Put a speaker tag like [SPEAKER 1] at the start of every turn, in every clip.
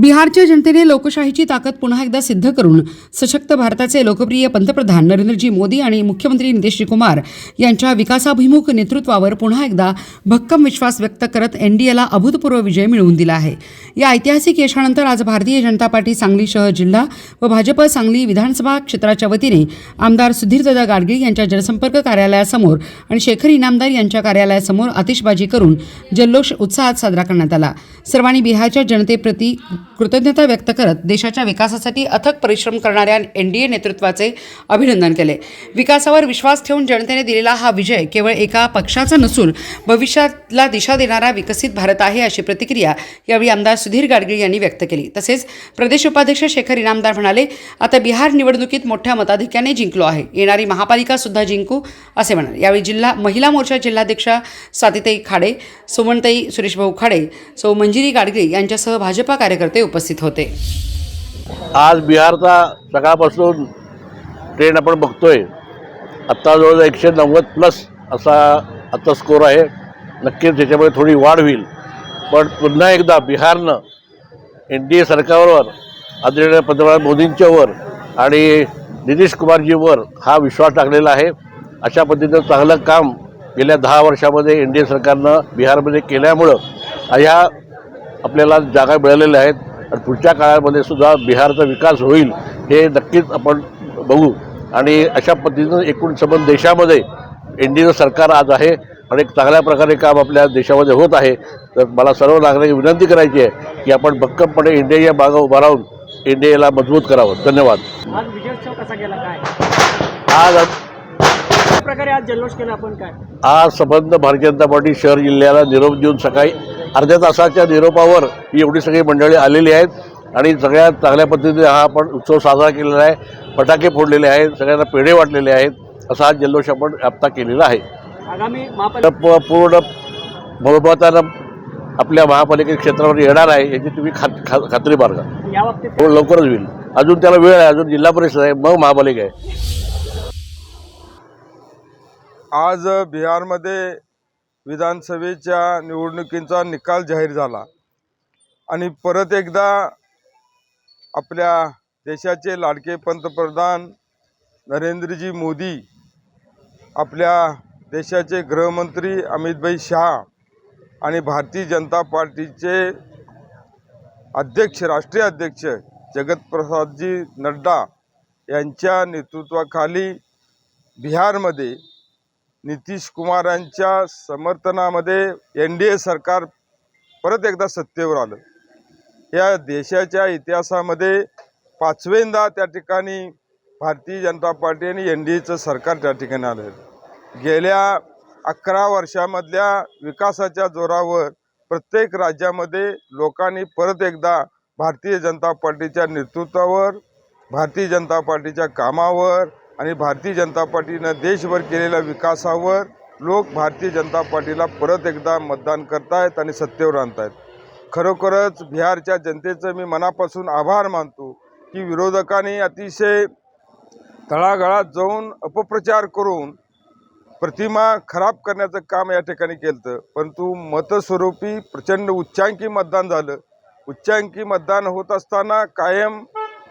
[SPEAKER 1] बिहारच्या जनतेने लोकशाहीची ताकद पुन्हा एकदा सिद्ध करून सशक्त भारताचे लोकप्रिय पंतप्रधान नरेंद्रजी मोदी आणि मुख्यमंत्री नितीशजी कुमार यांच्या विकासाभिमुख नेतृत्वावर पुन्हा एकदा भक्कम विश्वास व्यक्त करत एनडीएला अभूतपूर्व विजय मिळवून दिला आहे. या ऐतिहासिक यशानंतर आज भारतीय जनता पार्टी सांगली शहर जिल्हा व भाजप सांगली विधानसभा क्षेत्राच्या वतीने आमदार सुधीरदादा गाडगीळ यांच्या जनसंपर्क कार्यालयासमोर आणि शेखर इनामदार यांच्या कार्यालयासमोर आतिषबाजी करून जल्लोष उत्साहात साजरा करण्यात आला. सर्वांनी बिहारच्या जनतेप्रती कृतज्ञता व्यक्त करत देशाच्या विकासासाठी अथक परिश्रम करणाऱ्या एन डी ए नेतृत्वाचे अभिनंदन केले. विकासावर विश्वास ठेवून जनतेने दिलेला हा विजय केवळ एका पक्षाचा नसून भविष्यातला दिशा देणारा विकसित भारत आहे अशी प्रतिक्रिया यावेळी आमदार सुधीर गाडगीळ यांनी व्यक्त केली. तसेच प्रदेश उपाध्यक्ष शेखर इनामदार म्हणाले आता बिहार निवडणुकीत मोठ्या मताधिक्याने जिंकलो आहे. येणारी महापालिका सुद्धा जिंकू असे म्हणाले. यावेळी जिल्हा महिला मोर्चा जिल्हाध्यक्षा स्वातीताई खाडे सुमनताई सुरेशभाऊ खाडे सौ मंजिरी गाडगे यांच्यासह भाजपा कार्यकर्ते उपस्थित होते.
[SPEAKER 2] आज बिहारचा सकाळपासून ट्रेंड आपण बघतोय. आत्ता जवळजवळ एकशे नव्वद प्लस असा आत्ता स्कोर आहे. नक्कीच त्याच्यामुळे थोडी वाढ होईल. पण पुन्हा एकदा बिहारनं एन डी ए सरकारवर आदरणीय पंतप्रधान मोदींच्यावर आणि नितीश कुमारजीवर हा विश्वास टाकलेला आहे. अशा पद्धतीनं चांगलं काम गेल्या दहा वर्षामध्ये एन डी ए सरकारनं बिहारमध्ये केल्यामुळं ह्या आपल्याला जागा मिळालेल्या आहेत. आणि पुढच्या काळामध्ये सुद्धा बिहारचा विकास होईल हे नक्कीच आपण बघू. आणि अशा पद्धतीनं एकूण संबंध देशामध्ये एन डी सरकार आज आहे आणि एक चांगल्या प्रकारे काम आपल्या देशामध्ये होत आहे. तर मला सर्व नागरिक विनंती करायची आहे की आपण भक्कमपणे इंडियाच्या मागं उभा राहून इंडियाला मजबूत करावं. धन्यवाद.
[SPEAKER 3] आज प्रकारे आज जल्लोष केला आपण काय?
[SPEAKER 2] आज संबंध भारतीय जनता पार्टी शहर जिल्ह्याला निरोप देऊन सकाळी अर्ध्या तासाच्या निरोपावर ही एवढी सगळी मंडळी आलेली आहेत आणि सगळ्यात चांगल्या पद्धतीने हा आपण उत्सव साजरा केलेला आहे. फटाके फोडलेले आहेत सगळ्यांना पेढे वाटलेले आहेत असा हा जल्लोष आपण आत्ता केलेला आहे. पूर्ण बहुमतानं आपल्या महापालिका क्षेत्रावर येणार आहे याची तुम्ही खात खा खात्री बाळगा थोडं लवकरच होईल. अजून त्याला वेळ आहे अजून जिल्हा परिषद आहे मग महापालिका आहे.
[SPEAKER 4] आज बिहारमध्ये विधानसभेच्या निवडणुकींचा निकाल जाहीर झाला. आणि परत एकदा आपल्या देशाचे लाडके पंतप्रधान नरेंद्रजी मोदी आपल्या देशाचे गृहमंत्री अमितभाई शहा आणि भारतीय जनता पार्टीचे अध्यक्ष राष्ट्रीय अध्यक्ष जगतप्रसादजी नड्डा यांच्या नेतृत्वाखाली बिहारमध्ये नितीश कुमारांच्या समर्थनामध्ये एन डी ए सरकार परत एकदा सत्तेवर आलं. या देशाच्या इतिहासामध्ये पाचवेंदा त्या ठिकाणी भारतीय जनता पार्टी आणि एन डी एचं सरकार त्या ठिकाणी आलं. गेल्या अकरा वर्षामधल्या विकासाच्या जोरावर प्रत्येक राज्यामध्ये लोकांनी परत एकदा भारतीय जनता पार्टीच्या नेतृत्वावर भारतीय जनता पार्टीच्या कामावर आणि भारतीय जनता पार्टीनं देशभर केलेल्या विकासावर लोक भारतीय जनता पार्टीला परत एकदा मतदान करतायत आणि सत्तेवर आणतायत. खरोखरच बिहारच्या जनतेचं मी मनापासून आभार मानतो की विरोधकांनी अतिशय तळागाळात जाऊन अपप्रचार करून प्रतिमा खराब करण्याचं काम या ठिकाणी केलं परंतु मतस्वरूपी प्रचंड उच्चांकी मतदान झालं. उच्चांकी मतदान होत असताना कायम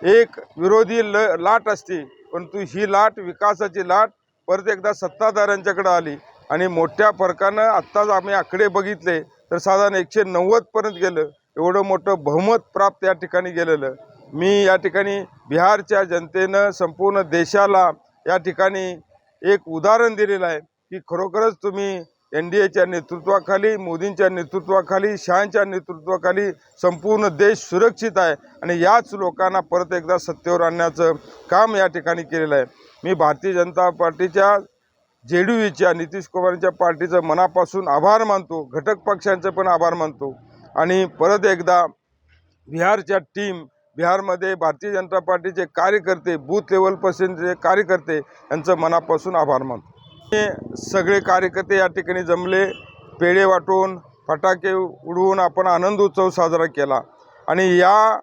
[SPEAKER 4] एक विरोधी ल लाट असते. परंतु ही लाट विकासाची लाट परत एकदा सत्ताधाऱ्यांच्याकडे आली. आणि मोठ्या फरकानं आत्ताच आम्ही आकडे बघितले तर साधारण एकशे नव्वदपर्यंत गेलं. एवढं मोठं बहुमत प्राप्त या ठिकाणी गेलेलं. मी या ठिकाणी बिहारच्या जनतेनं संपूर्ण देशाला या ठिकाणी एक उदाहरण दिलेलं आहे की खरोखरच तुम्ही एन डी एच्या नेतृत्वाखाली मोदींच्या नेतृत्वाखाली शहांच्या नेतृत्वाखाली संपूर्ण देश सुरक्षित आहे आणि याच लोकांना परत एकदा सत्तेवर आणण्याचं काम या ठिकाणी केलेलं आहे. मी भारतीय जनता पार्टीच्या जे डी यूच्या नितीश कुमारांच्या पार्टीचं मनापासून आभार मानतो घटक पक्षांचं पण आभार मानतो. आणि परत एकदा बिहारच्या टीम बिहारमध्ये भारतीय जनता पार्टीचे कार्यकर्ते बूथ लेवलपासूनचे कार्यकर्ते यांचं मनापासून आभार मानतो. हे सगळे कार्यकर्ते या ठिकाणी जमले. पेढे वाटून फटाके उडवून आपण आनंद उत्सव साजरा केला. आणि या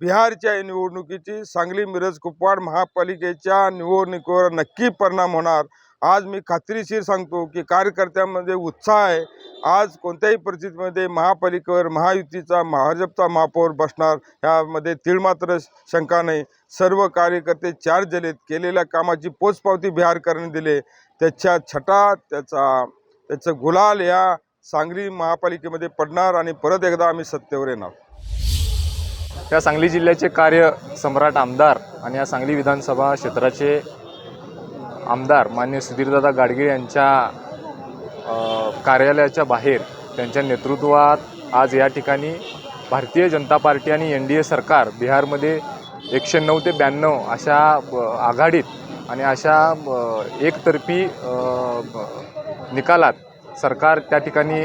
[SPEAKER 4] बिहारच्या निवडणुकीची सांगली मिरज कुपवाड महापालिकेच्या निवडणुकीवर नक्की परिणाम होणार. आज मी खात्रीशीर सांगतो की कार्यकर्त्यांमध्ये उत्साह आहे. आज कोणत्याही परिस्थितीमध्ये महापालिकेवर महायुतीचा भाजपचा महापौर बसणार यामध्ये तिळमात्र शंका नाही. सर्व कार्यकर्ते चार जलेत. केलेल्या कामाची पोचपावती बिहारकरांनी दिले त्याच्या छटा त्याचा त्याचं गुलाल या सांगली महापालिकेमध्ये पडणार आणि परत एकदा आम्ही सत्तेवर येणार.
[SPEAKER 5] या सांगली जिल्ह्याचे कार्य सम्राट आमदार आणि या सांगली विधानसभा क्षेत्राचे आमदार मान्य सुधीरदादा गाडगीळ यांच्या कार्यालयाच्या बाहेर त्यांच्या नेतृत्वात आज या ठिकाणी भारतीय जनता पार्टी आणि एन डी ए सरकार बिहारमध्ये एकशे नऊ ते ब्याण्णव अशा आघाडीत आणि अशा एकतर्फी निकालात सरकार त्या ठिकाणी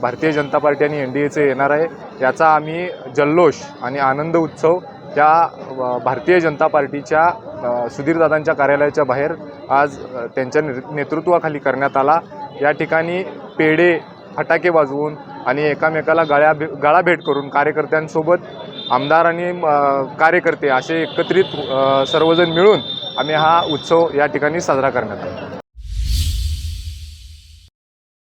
[SPEAKER 5] भारतीय जनता पार्टी आणि एन डी एचं येणार आहे. याचा आम्ही जल्लोष आणि आनंद उत्सव त्या भारतीय जनता पार्टीच्या सुधीरदादांच्या कार्यालयाच्या बाहेर आज त्यांच्या ने- नेतृत्वाखाली करण्यात आला. या ठिकाणी पेढे फटाके वाजवून आणि एकामेकाला गळ्या भे गळा भेट करून कार्यकर्त्यांसोबत आमदार आणि कार्यकर्ते असे एकत्रित सर्वजण मिळून आम्ही हा उत्सव या ठिकाणी साजरा करण्यात आला.